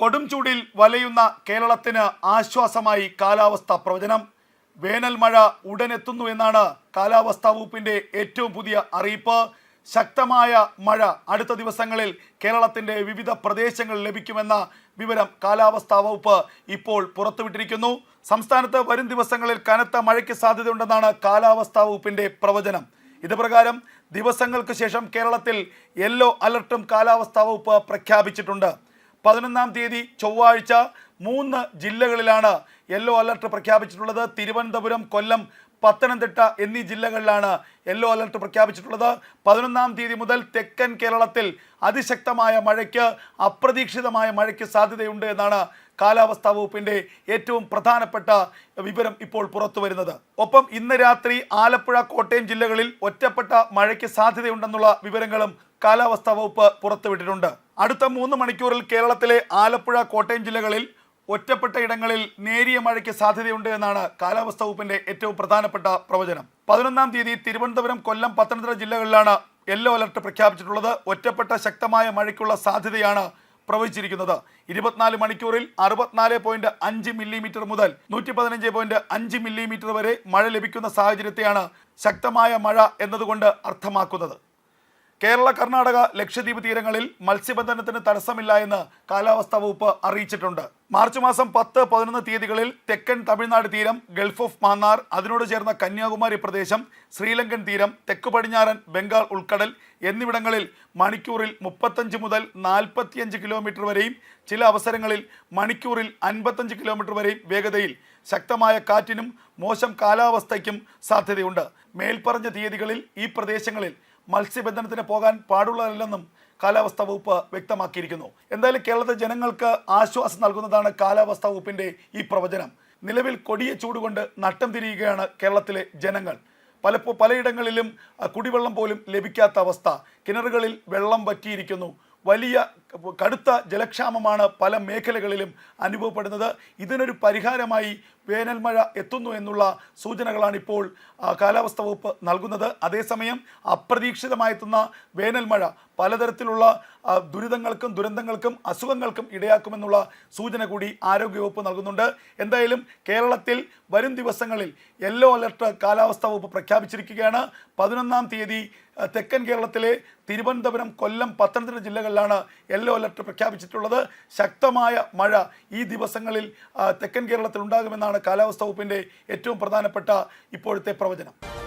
കൊടും ചൂടിൽ വലയുന്ന കേരളത്തിന് ആശ്വാസമായി കാലാവസ്ഥ പ്രവചനം. വേനൽ മഴ ഉടനെത്തുന്നു എന്നാണ് കാലാവസ്ഥാ വകുപ്പിന്റെ ഏറ്റവും പുതിയ അറിയിപ്പ്. ശക്തമായ മഴ അടുത്ത ദിവസങ്ങളിൽ കേരളത്തിന്റെ വിവിധ പ്രദേശങ്ങളിൽ ലഭിക്കുമെന്ന വിവരം കാലാവസ്ഥാ വകുപ്പ് ഇപ്പോൾ പുറത്തുവിട്ടിരിക്കുന്നു. സംസ്ഥാനത്ത് വരും ദിവസങ്ങളിൽ കനത്ത മഴയ്ക്ക് സാധ്യതയുണ്ടെന്നാണ് കാലാവസ്ഥാ വകുപ്പിന്റെ പ്രവചനം. ഇത് പ്രകാരം ദിവസങ്ങൾക്ക് ശേഷം കേരളത്തിൽ യെല്ലോ അലർട്ടും കാലാവസ്ഥാ വകുപ്പ് പ്രഖ്യാപിച്ചിട്ടുണ്ട്. പതിനൊന്നാം തീയതി ചൊവ്വാഴ്ച മൂന്ന് ജില്ലകളിലാണ് യെല്ലോ അലർട്ട് പ്രഖ്യാപിച്ചിട്ടുള്ളത്. തിരുവനന്തപുരം കൊല്ലം പത്തനംതിട്ട എന്നീ ജില്ലകളിലാണ് യെല്ലോ അലർട്ട് പ്രഖ്യാപിച്ചിട്ടുള്ളത്. പതിനൊന്നാം തീയതി മുതൽ തെക്കൻ കേരളത്തിൽ അതിശക്തമായ മഴയ്ക്ക് അപ്രതീക്ഷിതമായ മഴയ്ക്ക് സാധ്യതയുണ്ട് എന്നാണ് കാലാവസ്ഥാ വകുപ്പിന്റെ ഏറ്റവും പ്രധാനപ്പെട്ട വിവരം ഇപ്പോൾ പുറത്തു വരുന്നത്. ഒപ്പം ഇന്ന് രാത്രി ആലപ്പുഴ കോട്ടയം ജില്ലകളിൽ ഒറ്റപ്പെട്ട മഴയ്ക്ക് സാധ്യതയുണ്ടെന്നുള്ള വിവരങ്ങളും കാലാവസ്ഥാ വകുപ്പ് പുറത്തുവിട്ടിട്ടുണ്ട്. അടുത്ത മൂന്ന് മണിക്കൂറിൽ കേരളത്തിലെ ആലപ്പുഴ കോട്ടയം ജില്ലകളിൽ ഒറ്റപ്പെട്ട ഇടങ്ങളിൽ നേരിയ മഴയ്ക്ക് സാധ്യതയുണ്ട് എന്നാണ് കാലാവസ്ഥാ വകുപ്പിന്റെ ഏറ്റവും പ്രധാനപ്പെട്ട പ്രവചനം. പതിനൊന്നാം തീയതി തിരുവനന്തപുരം കൊല്ലം പത്തനംതിട്ട ജില്ലകളിലാണ് യെല്ലോ അലർട്ട് പ്രഖ്യാപിച്ചിട്ടുള്ളത്. ഒറ്റപ്പെട്ട ശക്തമായ മഴയ്ക്കുള്ള സാധ്യതയാണ് പ്രവചിച്ചിരിക്കുന്നത്. ഇരുപത്തിനാല് മണിക്കൂറിൽ അറുപത്തിനാല് പോയിന്റ് അഞ്ച് മില്ലിമീറ്റർ മുതൽ നൂറ്റി പതിനഞ്ച് പോയിന്റ് അഞ്ച് മില്ലിമീറ്റർ വരെ മഴ ലഭിക്കുന്ന സാഹചര്യത്തെയാണ് ശക്തമായ മഴ എന്നതുകൊണ്ട് അർത്ഥമാക്കുന്നത്. കേരള കർണാടക ലക്ഷദ്വീപ് തീരങ്ങളിൽ മത്സ്യബന്ധനത്തിന് തടസ്സമില്ല എന്ന് കാലാവസ്ഥാ വകുപ്പ് അറിയിച്ചിട്ടുണ്ട്. മാർച്ച് മാസം പത്ത് പതിനൊന്ന് തീയതികളിൽ തെക്കൻ തമിഴ്നാട് തീരം ഗൾഫ് ഓഫ് മാന്നാർ അതിനോട് ചേർന്ന കന്യാകുമാരി പ്രദേശം ശ്രീലങ്കൻ തീരം തെക്ക് പടിഞ്ഞാറൻ ബംഗാൾ ഉൾക്കടൽ എന്നിവിടങ്ങളിൽ മണിക്കൂറിൽ മുപ്പത്തഞ്ച് മുതൽ നാൽപ്പത്തിയഞ്ച് കിലോമീറ്റർ വരെയും ചില അവസരങ്ങളിൽ മണിക്കൂറിൽ അൻപത്തഞ്ച് കിലോമീറ്റർ വരെയും വേഗതയിൽ ശക്തമായ കാറ്റിനും മോശം കാലാവസ്ഥയ്ക്കും സാധ്യതയുണ്ട്. മേൽപ്പറഞ്ഞ തീയതികളിൽ ഈ പ്രദേശങ്ങളിൽ മത്സ്യബന്ധനത്തിന് പോകാൻ പാടുള്ളതല്ലെന്നും കാലാവസ്ഥാ വകുപ്പ് വ്യക്തമാക്കിയിരിക്കുന്നു. എന്തായാലും കേരളത്തിലെ ജനങ്ങൾക്ക് ആശ്വാസം നൽകുന്നതാണ് കാലാവസ്ഥാ വകുപ്പിന്റെ ഈ പ്രവചനം. നിലവിൽ കൊടിയ ചൂടുകൊണ്ട് നട്ടം തിരിയുകയാണ് കേരളത്തിലെ ജനങ്ങൾ. പലപ്പോൾ പലയിടങ്ങളിലും കുടിവെള്ളം പോലും ലഭിക്കാത്ത അവസ്ഥ. കിണറുകളിൽ വെള്ളം വറ്റിയിരിക്കുന്നു. വലിയ കടുത്ത ജലക്ഷാമമാണ് പല മേഖലകളിലും അനുഭവപ്പെടുന്നത്. ഇതിനൊരു പരിഹാരമായി വേനൽമഴ എത്തുന്നു എന്നുള്ള സൂചനകളാണ് ഇപ്പോൾ കാലാവസ്ഥ വകുപ്പ് നൽകുന്നത്. അതേസമയം അപ്രതീക്ഷിതമായെത്തുന്ന വേനൽമഴ പലതരത്തിലുള്ള ദുരിതങ്ങൾക്കും ദുരന്തങ്ങൾക്കും അസുഖങ്ങൾക്കും ഇടയാക്കുമെന്നുള്ള സൂചന കൂടി ആരോഗ്യവകുപ്പ് നൽകുന്നുണ്ട്. എന്തായാലും കേരളത്തിൽ വരും ദിവസങ്ങളിൽ യെല്ലോ അലർട്ട് കാലാവസ്ഥാ വകുപ്പ് പ്രഖ്യാപിച്ചിരിക്കുകയാണ്. പതിനൊന്നാം തീയതി തെക്കൻ കേരളത്തിലെ തിരുവനന്തപുരം കൊല്ലം പത്തനംതിട്ട ജില്ലകളിലാണ് യെല്ലോ അലർട്ട് പ്രഖ്യാപിച്ചിട്ടുള്ളത്. ശക്തമായ മഴ ഈ ദിവസങ്ങളിൽ തെക്കൻ കേരളത്തിൽ ഉണ്ടാകുമെന്നാണ് കാലാവസ്ഥാ വകുപ്പിന്റെ ഏറ്റവും പ്രധാനപ്പെട്ട ഇപ്പോഴത്തെ പ്രവചനം.